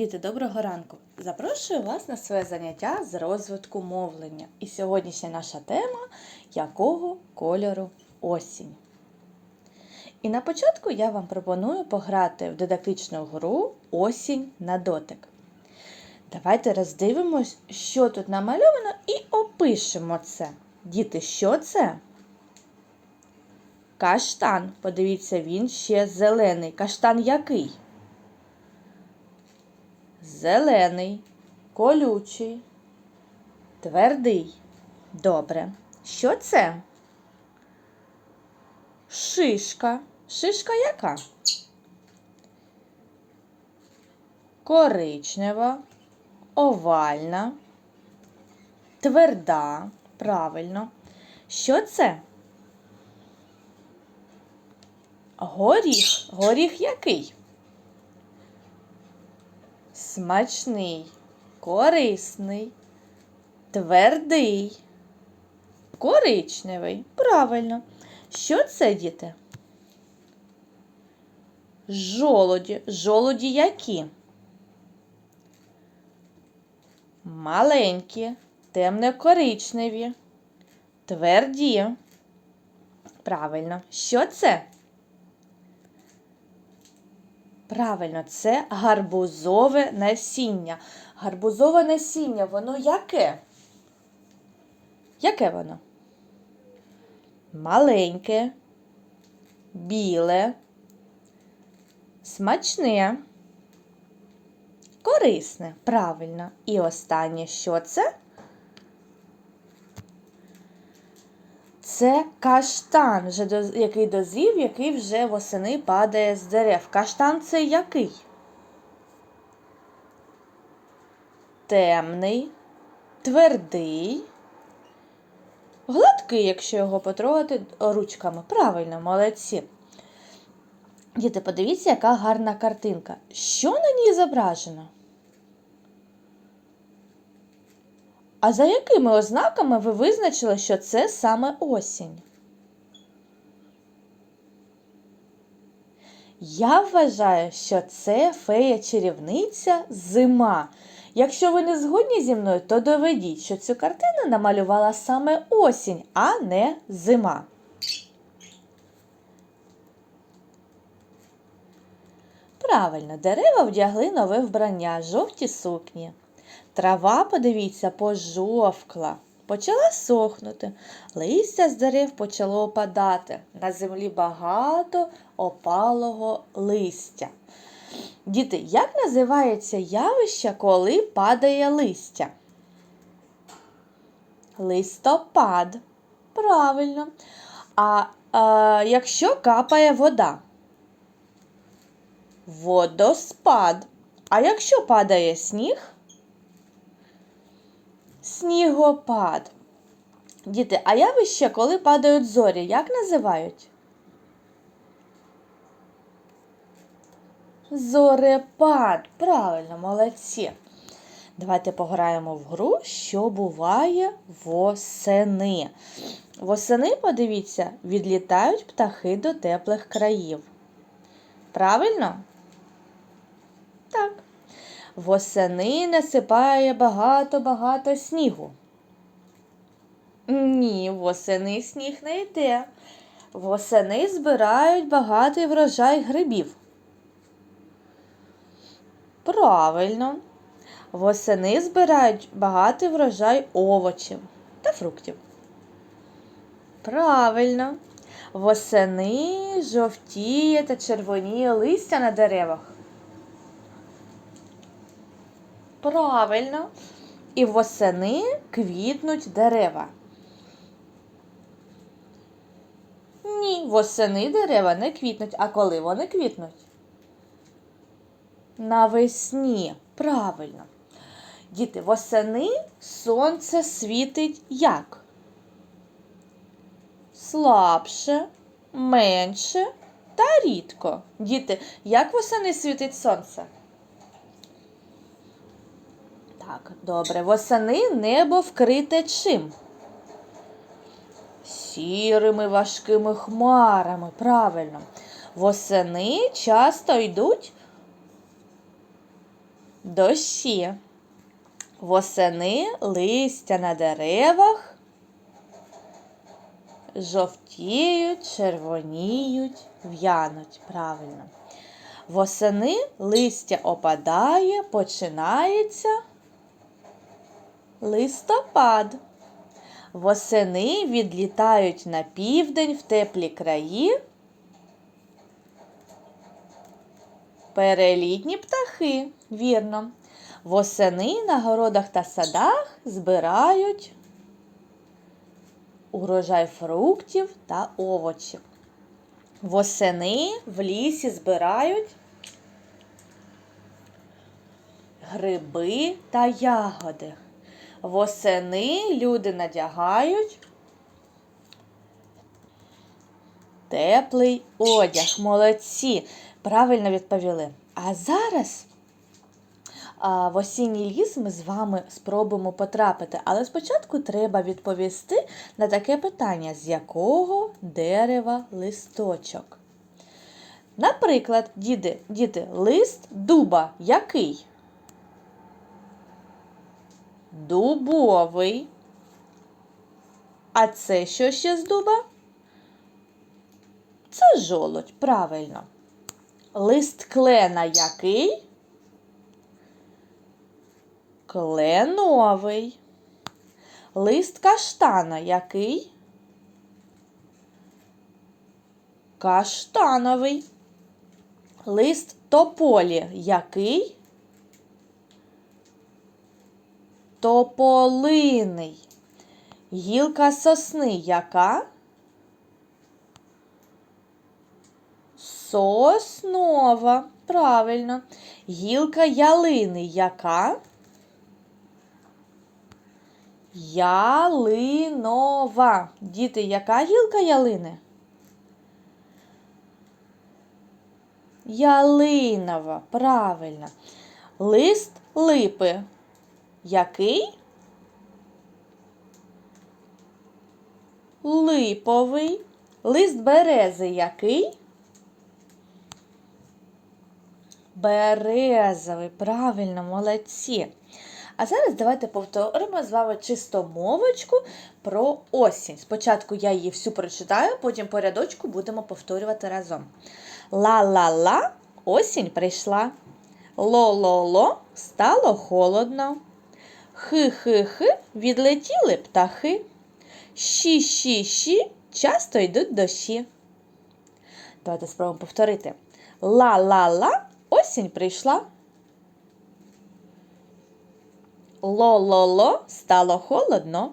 Діти, доброго ранку! Запрошую вас на своє заняття з розвитку мовлення. І сьогоднішня наша тема якого кольору осінь. І на початку я вам пропоную пограти в дидактичну гру Осінь на дотик. Давайте роздивимось, що тут намальовано, і опишемо це. Діти, що це? Каштан. Подивіться, він ще зелений. Каштан який? Зелений, колючий, твердий. Добре. Що це? Шишка. Шишка яка? Коричнева, овальна, тверда. Правильно. Що це? Горіх. Горіх який? Смачний, корисний, твердий, коричневий. Правильно. Що це, діти? Жолоді. Жолоді які? Маленькі, темно-коричневі, тверді. Правильно. Що це? Правильно, це гарбузове насіння. Гарбузове насіння, воно яке? Яке воно? Маленьке, біле, смачне, корисне. Правильно. І останнє, що це? Це каштан, який дозрів, який вже восени падає з дерев. Каштан це який? Темний, твердий, гладкий, якщо його потрогати ручками. Правильно, молодці. Діти, подивіться, яка гарна картинка. Що на ній зображено? А за якими ознаками ви визначили, що це саме осінь? Я вважаю, що це фея-чарівниця зима. Якщо ви не згодні зі мною, то доведіть, що цю картину намалювала саме осінь, а не зима. Правильно, дерева вдягли нове вбрання, жовті сукні. Трава, подивіться, пожовкла, почала сохнути, листя з дерев почало опадати. На землі багато опалого листя. Діти, як називається явище, коли падає листя? Листопад. Правильно. А, а якщо капає вода? Водоспад. А якщо падає сніг? Снігопад. Діти, а явище, коли падають зорі, як називають? Зорепад. Правильно, молодці. Давайте пограємо в гру, що буває восени. Восени, подивіться, відлітають птахи до теплих країв. Правильно? Так. Восени насипає багато-багато снігу. Ні, восени сніг не йде. Восени збирають багатий врожай грибів. Правильно. Восени збирають багатий врожай овочів та фруктів. Правильно. Восени жовтіє та червоніє листя на деревах. Правильно. І восени квітнуть дерева. Ні, восени дерева не квітнуть. А коли вони квітнуть? Навесні. Правильно. Діти, восени сонце світить як? Слабше, менше та рідко. Діти, як восени світить сонце? Так, добре. Восени небо вкрите чим? Сірими важкими хмарами. Правильно. Восени часто йдуть дощі. Восени листя на деревах жовтіють, червоніють, в'януть. Правильно. Восени листя опадає, починається листопад. Восени відлітають на південь в теплі краї. Перелітні птахи, вірно. Восени на городах та садах збирають урожай фруктів та овочів. Восени в лісі збирають гриби та ягоди. Восени люди надягають теплий одяг. Молодці. Правильно відповіли. А зараз в осінній ліс ми з вами спробуємо потрапити. Але спочатку треба відповісти на таке питання: з якого дерева листочок? Наприклад, діти, діти, лист дуба який? Дубовий. А це що ще з дуба? Це жолудь, правильно. Лист клена який? Кленовий. Лист каштана який? Каштановий. Лист тополі який? Тополиний. Гілка сосни яка? Соснова. Правильно. Гілка ялини яка? Ялинова. Діти, яка гілка ялини? Ялинова. Правильно. Лист липи. Який? Липовий. Лист берези який? Березовий. Правильно, молодці. А зараз давайте повторимо з вами чистомовочку про осінь. Спочатку я її всю прочитаю, потім по рядочку будемо повторювати разом. Ла-ла-ла, осінь прийшла. Ло-ло-ло, стало холодно. Хи-хи-хи, відлетіли птахи. Щі-щі-щі, часто йдуть дощі. Давайте спробуємо повторити. Ла-ла-ла, осінь прийшла. Ло-ло-ло, стало холодно.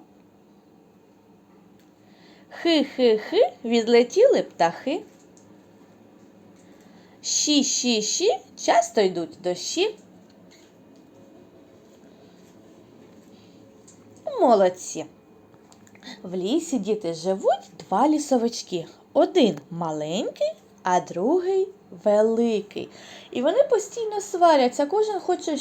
Хи-хи-хи, відлетіли птахи. Щі-щі-щі, часто йдуть дощі. Молодці. В лісі діти живуть два лісовички. Один маленький, а другий великий. І вони постійно сваряться. Кожен хоче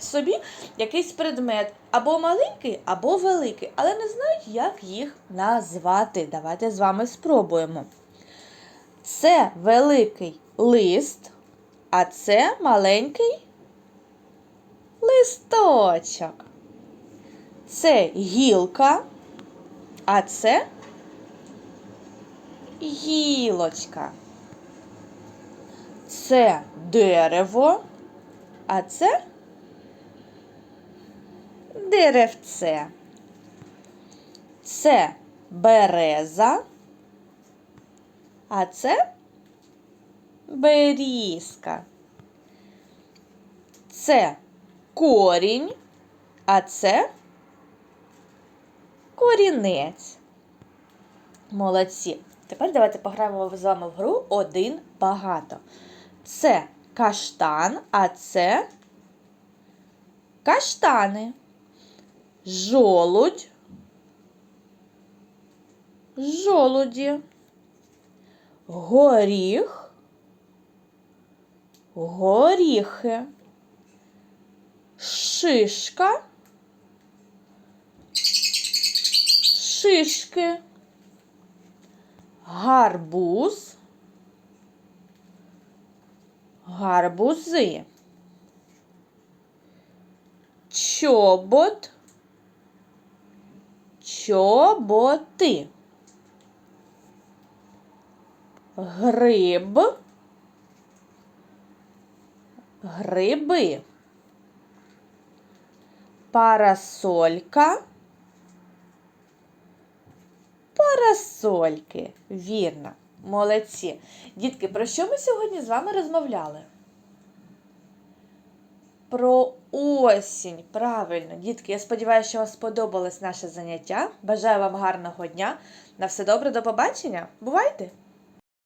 собі якийсь предмет або маленький, або великий, але не знають, як їх назвати. Давайте з вами спробуємо. Це великий лист, а це маленький листочок. Це гілка, а це гілочка. Це дерево, а це деревце. Це береза, а це берізка. Це корінь, а це корінець. Молодці. Тепер давайте пограємо з вами в гру один багато. Це каштан, а це каштани. Жолудь. Жолуді. Горіх. Горіхи. Шишка. Шишки. Гарбуз. Гарбузи. чобот, чоботи. Гриб, гриби. Парасолька. Парасольки. Вірно. Молодці. Дітки, про що ми сьогодні з вами розмовляли? Про осінь. Правильно, дітки, я сподіваюся, що вам сподобалось наше заняття. Бажаю вам гарного дня. На все добре, до побачення. Бувайте!